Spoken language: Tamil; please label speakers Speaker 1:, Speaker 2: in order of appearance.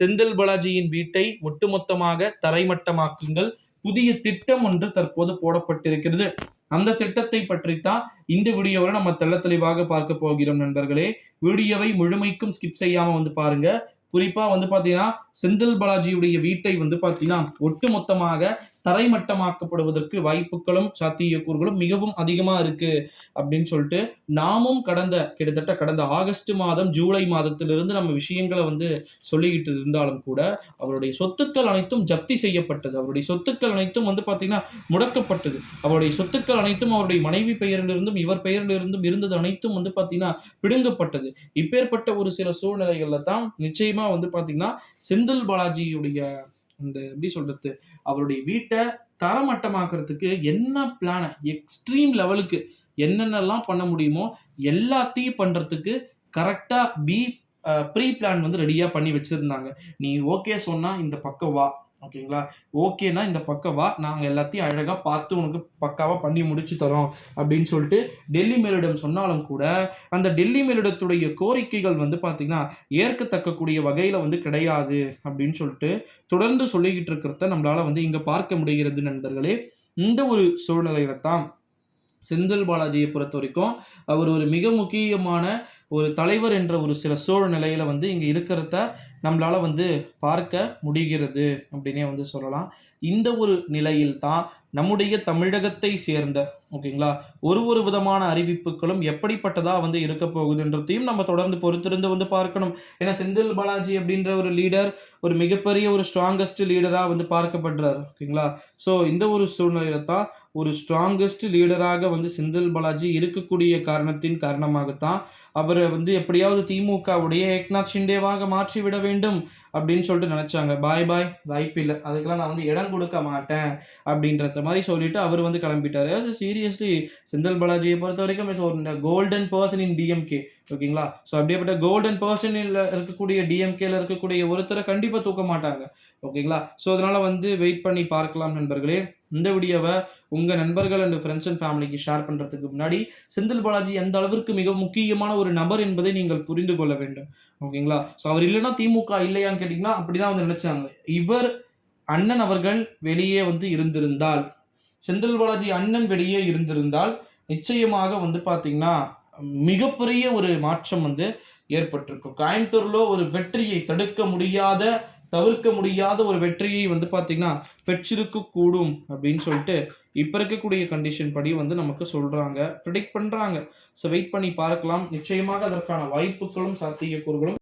Speaker 1: செந்தில் பாலாஜியின் வீட்டை ஒட்டுமொத்தமாக தரைமட்டமாக்குங்கள். புதிய திட்டம் ஒன்று தற்போது போடப்பட்டிருக்கிறது. அந்த திட்டத்தை பற்றித்தான் இந்த வீடியோவில் நம்ம தெள்ள தெளிவாக பார்க்க போகிறோம் நண்பர்களே. வீடியோவை முழுமைக்கும் ஸ்கிப் செய்யாம வந்து பாருங்க. குறிப்பா வந்து பாத்தீங்கன்னா செந்தில் பாலாஜியுடைய வீட்டை வந்து பாத்தீங்கன்னா ஒட்டுமொத்தமாக தரைமட்டமாக்கப்படுவதற்கு வாய்ப்புகளும் சாத்தியக்கூறுகளும் மிகவும் அதிகமாக இருக்கு அப்படின்னு சொல்லிட்டு நாமும் கடந்த கிட்டத்தட்ட கடந்த ஆகஸ்ட் மாதம் ஜூலை மாதத்திலிருந்து நம்ம விஷயங்களை வந்து சொல்லிக்கிட்டு இருந்தாலும் கூட அவருடைய சொத்துக்கள் அனைத்தும் ஜப்தி செய்யப்பட்டது. அவருடைய சொத்துக்கள் அனைத்தும் வந்து பார்த்தீங்கன்னா முடக்கப்பட்டது. அவருடைய சொத்துக்கள் அனைத்தும் அவருடைய மனைவி பெயரிலிருந்தும் இவர் பெயரிலிருந்தும் இருந்தது அனைத்தும் வந்து பார்த்தீங்கன்னா பிடுங்கப்பட்டது. இப்பேற்பட்ட ஒரு சில சூழ்நிலைகளில் தான் நிச்சயமாக வந்து பார்த்தீங்கன்னா செந்தில் பாலாஜியுடைய அந்த எப்படி சொல்றது? அவருடைய வீட்டை தரமட்டமாக்குறதுக்கு என்ன பிளான எக்ஸ்ட்ரீம் லெவலுக்கு என்னென்னலாம் பண்ண முடியுமோ எல்லாத்தையும் பண்றதுக்கு கரெக்டா பி ப்ரீ பிளான் வந்து ரெடியாக பண்ணி வச்சுருந்தாங்க. நீ ஓகே சொன்னால் இந்த பக்கம் வா. ஓகேங்களா? ஓகேனா இந்த பக்கம் வா. நாங்கள் எல்லாத்தையும் அழகாக பார்த்து உனக்கு பக்காவாக பண்ணி முடிச்சு தரோம் அப்படின்னு சொல்லிட்டு டெல்லி மேலிடம் சொன்னாலும் கூட அந்த டெல்லி மேலிடத்துடைய கோரிக்கைகள் வந்து பார்த்திங்கன்னா ஏற்கத்தக்கக்கூடிய வகையில் வந்து கிடையாது அப்படின்னு சொல்லிட்டு தொடர்ந்து சொல்லிக்கிட்டு இருக்கிறத நம்மளால் வந்து இங்கே பார்க்க முடிகிறது நண்பர்களே. இந்த ஒரு சூழ்நிலையில தான் செந்தில் பாலாஜியை பொறுத்த வரைக்கும் அவர் ஒரு மிக முக்கியமான ஒரு தலைவர் என்ற ஒரு சில சூழ்நிலையில வந்து இங்கே இருக்கிறத நம்மளால வந்து பார்க்க முடிகிறது அப்படின்னே வந்து சொல்லலாம். இந்த ஒரு நிலையில் தான் நம்முடைய தமிழகத்தை சேர்ந்த ஓகேங்களா ஒரு ஒரு விதமான அறிவிப்புகளும் எப்படிப்பட்டதாக வந்து இருக்க போகுதுன்றதையும் நம்ம தொடர்ந்து பொறுத்திருந்து வந்து பார்க்கணும். ஏன்னா செந்தில் பாலாஜி அப்படின்ற ஒரு லீடர் ஒரு மிகப்பெரிய ஒரு ஸ்ட்ராங்கஸ்ட் லீடராக வந்து பார்க்கப்படுறார் ஓகேங்களா. ஸோ இந்த ஒரு சூழ்நிலையில தான் ஒரு ஸ்ட்ராங்கஸ்ட் லீடராக வந்து செந்தில் பாலாஜி இருக்கக்கூடிய காரணத்தின் காரணமாகத்தான் அவரை வந்து எப்படியாவது திமுகவுடைய ஏக்நாத் ஷிண்டேவாக மாற்றி விட வேண்டும் அப்படின்னு சொல்லிட்டு நினச்சாங்க. பாய் பாய் வாய்ப்பு இல்லை அதுக்கெல்லாம் நான் வந்து இடம் கொடுக்க மாட்டேன் அப்படின்றத மாதிரி சொல்லிட்டு அவர் வந்து கிளம்பிட்டாரு. சீரியஸ்லி செந்தில் பாலாஜியை பொறுத்த வரைக்கும் இஸ் ஒரு கோல்டன் பர்சன் இன் டிஎம்கே ஓகேங்களா? ஸோ அப்படியேப்பட்ட கோல்டன் பர்சனில் இருக்கக்கூடிய டிஎம்கேல இருக்கக்கூடிய ஒருத்தரை கண்டிப்பாக தூக்க மாட்டாங்க ஓகேங்களா? ஸோ அதனால வந்து வெயிட் பண்ணி பார்க்கலாம் நண்பர்களே. இந்த வீடியோவை உங்கள் நண்பர்கள் அண்ட் ஃப்ரெண்ட்ஸ் அண்ட் ஃபேமிலிக்கு ஷேர் பண்ணுறதுக்கு முன்னாடி செந்தில் பாலாஜி எந்த அளவிற்கு மிக முக்கியமான ஒரு நபர் என்பதை நீங்கள் புரிந்து கொள்ள வேண்டும் ஓகேங்களா? ஸோ அவர் இல்லைன்னா திமுக இல்லையான்னு கேட்டிங்கன்னா அப்படி தான் வந்து நினைச்சாங்க. இவர் அண்ணன் அவர்கள் வெளியே வந்து இருந்திருந்தால் செந்தில் பாலாஜி அண்ணன் வெளியே இருந்திருந்தால் நிச்சயமாக வந்து பார்த்தீங்கன்னா மிகப்பெரிய ஒரு மாற்றம் வந்து ஏற்பட்டிருக்கும். கோயம்புத்தூரில் ஒரு வெற்றியை தடுக்க முடியாத தவிர்க்க முடியாத ஒரு வெற்றியை வந்து பார்த்தீங்கன்னா பெற்றிருக்க கூடும் அப்படின்னு சொல்லிட்டு இப்போ இருக்கக்கூடிய கண்டிஷன் படி வந்து நமக்கு சொல்கிறாங்க ப்ரிடிக்ட் பண்ணுறாங்க ஸோ வெயிட் பண்ணி பார்க்கலாம். நிச்சயமாக அதற்கான வாய்ப்புகளும் சாத்தியக்கூறுகளும்